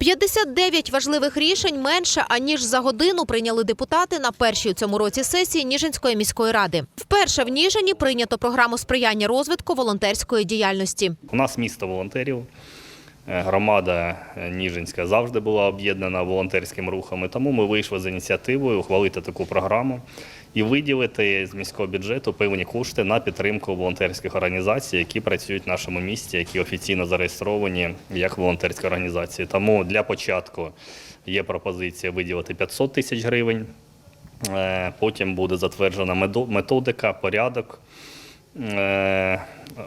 59 важливих рішень менше аніж за годину прийняли депутати на першій у цьому році сесії Ніжинської міської ради. Вперше в Ніжині прийнято програму сприяння розвитку волонтерської діяльності. У нас місто волонтерів. Е, Громада е, Ніжинська завжди була об'єднана волонтерським рухом, тому ми вийшли з ініціативою ухвалити таку програму і виділити з міського бюджету певні кошти на підтримку волонтерських організацій, які працюють в нашому місті, які офіційно зареєстровані як волонтерські організації. Тому для початку є пропозиція виділити 500 тисяч гривень. Е, Потім буде затверджена методика, порядок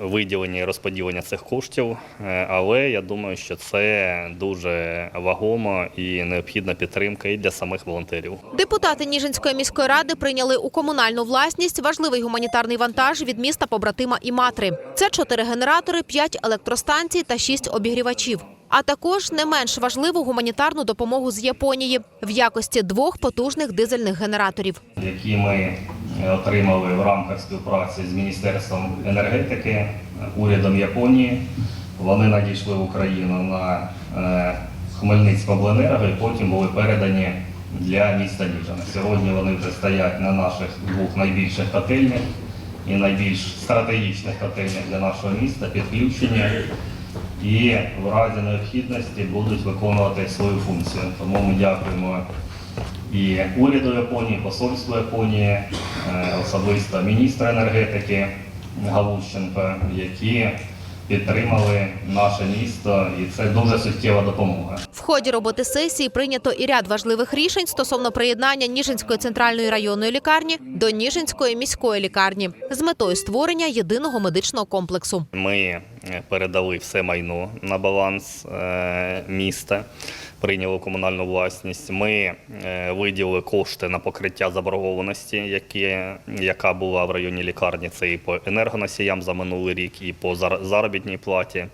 виділення і розподілення цих коштів. Е, Але я думаю, що це дуже вагомо і необхідна підтримка і для самих волонтерів. Депутати Ніжинської міської ради прийняли у комунальну власність важливий гуманітарний вантаж від міста побратима Іматри. Це чотири генератори, п'ять електростанцій та шість обігрівачів. А також не менш важливу гуманітарну допомогу з Японії в якості двох потужних дизельних генераторів. які ми е, отримали в рамках співпраці з Міністерством енергетики, е, урядом Японії. Вони надійшли в Україну на е, Хмельницькобленерго і потім були передані для міста Ніжина. Сьогодні вони вже стоять на наших двох найбільших котельнях і найбільш стратегічних котельнях для нашого міста, підключені і в разі необхідності будуть виконувати свою функцію. Тому ми дякуємо і уряду Японії, посольству Японії, е, особисто міністра енергетики Галущенка, які підтримали наше місто, і це дуже суттєва допомога. В ході роботи сесії прийнято і ряд важливих рішень стосовно приєднання Ніжинської центральної районної лікарні до Ніжинської міської лікарні з метою створення єдиного медичного комплексу. Ми е, передали все майно на баланс е, міста, прийняли комунальну власність. Ми е, виділили кошти на покриття заборгованості, які, яка була в районі лікарні. Це і по енергоносіям за минулий рік, і по зар- заробітній платі.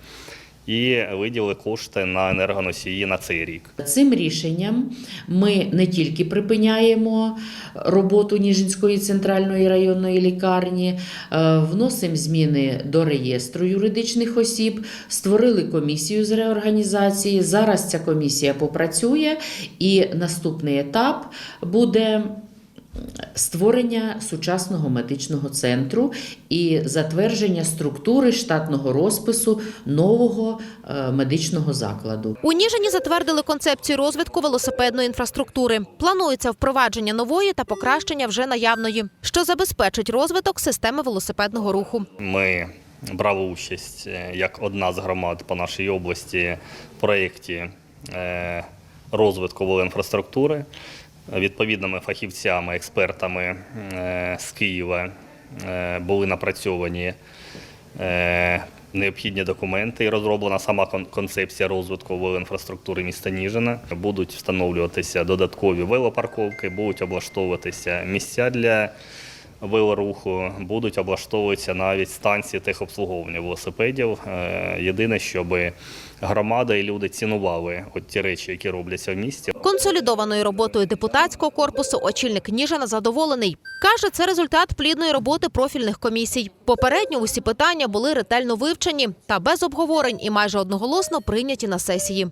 І виділили кошти на енергоносії на цей рік. Цим рішенням ми не тільки припиняємо роботу Ніжинської центральної районної лікарні, е, вносимо зміни до реєстру юридичних осіб, створили комісію з реорганізації. Зараз ця комісія попрацює, і наступний етап буде. Створення сучасного медичного центру і затвердження структури штатного розпису нового е, медичного закладу. У Ніжині затвердили концепцію розвитку велосипедної інфраструктури. Планується впровадження нової та покращення вже наявної, що забезпечить розвиток системи велосипедного руху. Ми брали участь е, як одна з громад по нашій області в проєкті е, розвитку велоінфраструктури. Відповідними фахівцями, експертами е, з Києва е, були напрацьовані е, необхідні документи і розроблена сама концепція розвитку велоінфраструктури міста Ніжина. Будуть встановлюватися додаткові велопарковки, будуть облаштовуватися місця для велоруху, будуть облаштовуватися навіть станції техобслуговування велосипедів. Єдине, щоб громада і люди цінували от ті речі, які робляться в місті. Консолідованою роботою депутатського корпусу очільник Ніжина задоволений. Каже, це результат плідної роботи профільних комісій. Попередньо усі питання були ретельно вивчені та без обговорень і майже одноголосно прийняті на сесії.